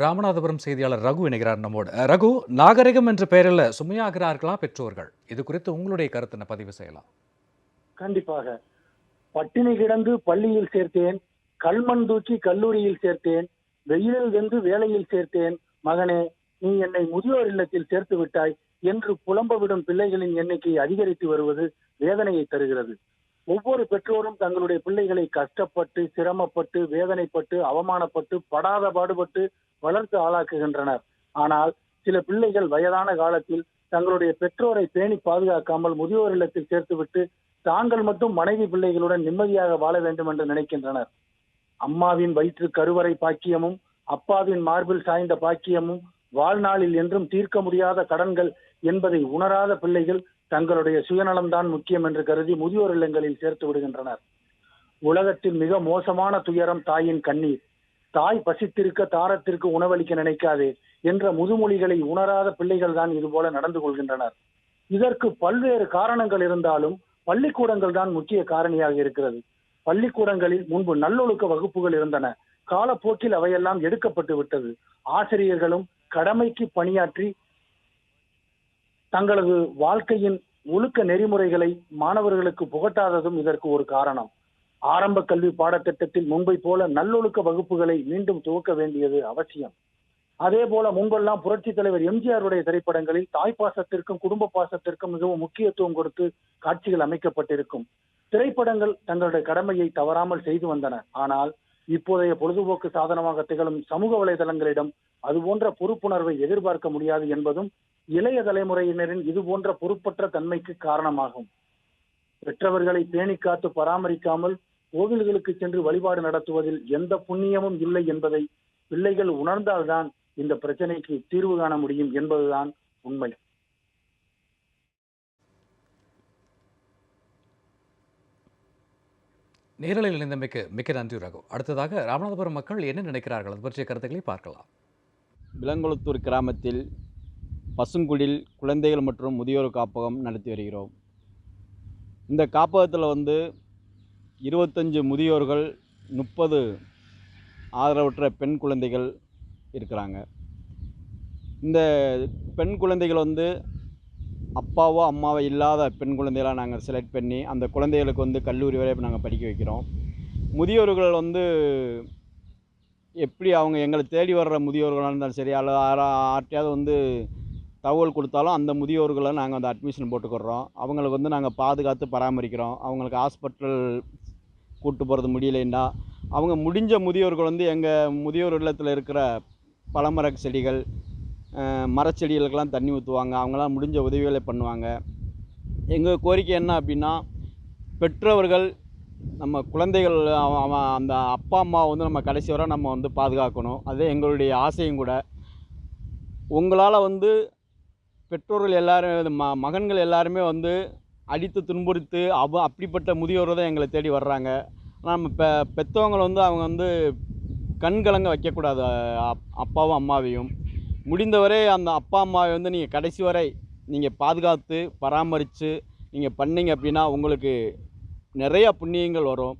ராமநாதபுரம் செய்தியாளர் ரகு இணைகிறார் நம்மோடு. ரகு நாகரிகம் என்ற பெயரில் சுமையாகிறார்களா பெற்றோர்கள்? இது குறித்து உங்களுடைய கருத்தினை பதிவு செய்யலாம். கண்டிப்பாக. பட்டினி கிடந்து பள்ளியில் சேர்த்தேன் கல்மண் தூக்கி கல்லூரியில் சேர்த்தேன் வெயிலில் வெந்து வேலையில் சேர்த்தேன். மகனே நீ என்னை முதியோர் இல்லத்தில் சேர்த்து விட்டாய் என்று புலம்ப விடும் பிள்ளைகளின் எண்ணிக்கை அதிகரித்து வருவது வேதனையை தருகிறது. ஒவ்வொரு பெற்றோரும் தங்களுடைய பிள்ளைகளை கஷ்டப்பட்டு சிரமப்பட்டு வேதனைப்பட்டு அவமானப்பட்டு படாத பாடுபட்டு வளர்த்து ஆளாக்குகின்றனர். ஆனால் சில பிள்ளைகள் வயதான காலத்தில் தங்களுடைய பெற்றோரை பேணி பாதுகாக்காமல் முதியோர் இல்லத்தில் சேர்த்துவிட்டு தாங்கள் மட்டும் மனைவி பிள்ளைகளுடன் நிம்மதியாக வாழ வேண்டும் என்று நினைக்கின்றனர். அம்மாவின் வயிற்று கருவறை பாக்கியமும் அப்பாவின் மார்பில் சாய்ந்த பாக்கியமும் வாழ்நாளில் என்றும் தீர்க்க முடியாத கடன்கள் என்பதை உணராத பிள்ளைகள் தங்களுடைய சுயநலம்தான் முக்கியம் என்று கருதி முதியோர் இல்லங்களில் சேர்த்து விடுகின்றனர். உலகத்தில் மிக மோசமான துயரம் தாயின் கண்ணீர். தாய் பசித்திருக்க தாரத்திற்கு உணவளிக்க நினைக்காதே என்ற முதுமொழிகளை உணராத பிள்ளைகள் தான் இதுபோல நடந்து கொள்கின்றனர். இதற்கு பல்வேறு காரணங்கள் இருந்தாலும் பள்ளிக்கூடங்கள் தான் முக்கிய காரணியாக இருக்கிறது. பள்ளிக்கூடங்களில் முன்பு நல்லொழுக்க வகுப்புகள் இருந்தன. காலப்போக்கில் அவையெல்லாம் எடுக்கப்பட்டு விட்டது. ஆசிரியர்களும் கடமைக்கு பணியாற்றி தங்களது வாழ்க்கையின் ஒழுக்க நெறிமுறைகளை மாணவர்களுக்கு புகட்டாததும் இதற்கு ஒரு காரணம். ஆரம்ப கல்வி பாடத்திட்டத்தில் முன்பை போல நல்லொழுக்க வகுப்புகளை மீண்டும் துவக்க வேண்டியது அவசியம். அதே போல முன்பெல்லாம் புரட்சி தலைவர் எம்ஜிஆருடைய திரைப்படங்களில் தாய் பாசத்திற்கும் குடும்ப பாசத்திற்கும் மிகவும் முக்கியத்துவம் கொடுத்து காட்சிகள் அமைக்கப்பட்டிருக்கும். திரைப்படங்கள் தங்களுடைய கடமையை தவறாமல் செய்து வந்தன. ஆனால் இப்போதைய பொழுதுபோக்கு சாதனமாக திகழும் சமூக வலைதளங்களிடம் அது போன்ற பொறுப்புணர்வை எதிர்பார்க்க முடியாது என்பதும் இளைய தலைமுறையினரின் இது போன்ற பொறுப்பற்ற தன்மைக்கு காரணமாகும். பெற்றவர்களை பேணி காத்து பராமரிக்காமல் கோவில்களுக்கு சென்று வழிபாடு நடத்துவதில் எந்த புண்ணியமும் இல்லை என்பதை பிள்ளைகள் உணர்ந்தால்தான் இந்த பிரச்சனைக்கு தீர்வு காண முடியும் என்பதுதான் உண்மை. நேரலையில் இணைந்தமைக்கு மிக்க நன்றி ரகு. அடுத்ததாக ராமநாதபுரம் மக்கள் என்ன நினைக்கிறார்கள்? அது பற்றிய கருத்துக்களை பார்க்கலாம். விலங்குளத்தூர் கிராமத்தில் பசுங்குடில் குழந்தைகள் மற்றும் முதியோர் காப்பகம் நடத்தி வருகிறோம். இந்த காப்பகத்தில் வந்து இருபத்தஞ்சு முதியோர்கள் முப்பது ஆதரவற்ற பெண் குழந்தைகள் இருக்கிறாங்க. இந்த பெண் குழந்தைகள் வந்து அப்பாவோ அம்மாவோ இல்லாத பெண் குழந்தைகளாக நாங்கள் செலக்ட் பண்ணி அந்த குழந்தைகளுக்கு வந்து கல்லூரி வரை நாங்கள் படிக்க வைக்கிறோம். முதியோர்கள் வந்து எப்படி அவங்க எங்களை தேடி வர்ற முதியோர்களாக இருந்தாலும் சரி அல்லது யாரா வந்து தகவல் கொடுத்தாலும் அந்த முதியோர்களை நாங்கள் வந்து அட்மிஷன் போட்டுக்கிறோம். அவங்களுக்கு வந்து நாங்கள் பாதுகாத்து பராமரிக்கிறோம். அவங்களுக்கு ஹாஸ்பிட்டல் கூட்டு போகிறது முடியலைன்னா அவங்க முடிஞ்ச முதியோர்கள் வந்து எங்கள் முதியோர் இல்லத்தில் இருக்கிற பழமர செடிகள் மரச்செடிகளுக்கெல்லாம் தண்ணி ஊற்றுவாங்க அவங்களாம் முடிஞ்ச உதவிகளை பண்ணுவாங்க. எங்கள் கோரிக்கை என்ன அப்படின்னா பெற்றவர்கள் நம்ம குழந்தைகள் அவன் அவன் அந்த அப்பா அம்மா வந்து நம்ம கடைசி வரை நம்ம வந்து பாதுகாக்கணும். அதே எங்களுடைய ஆசையும் கூட. உங்களால் வந்து பெற்றோர்கள் எல்லாரும் ம மகன்கள் எல்லாருமே வந்து அடித்து துன்புறுத்து அவ அப்படிப்பட்ட முதியோர் தான் எங்களை தேடி வர்றாங்க. ஆனால் நம்ம பெ பெற்றவங்களை வந்து அவங்க வந்து கண்கலங்க வைக்கக்கூடாது அப் அப்பாவும் அம்மாவையும். முடிந்தவரை அந்த அப்பா அம்மாவை வந்து நீங்கள் கடைசி வரை நீங்கள் பாதுகாத்து பராமரித்து நீங்கள் பண்ணீங்க அப்படின்னா உங்களுக்கு நிறையா புண்ணியங்கள் வரும்.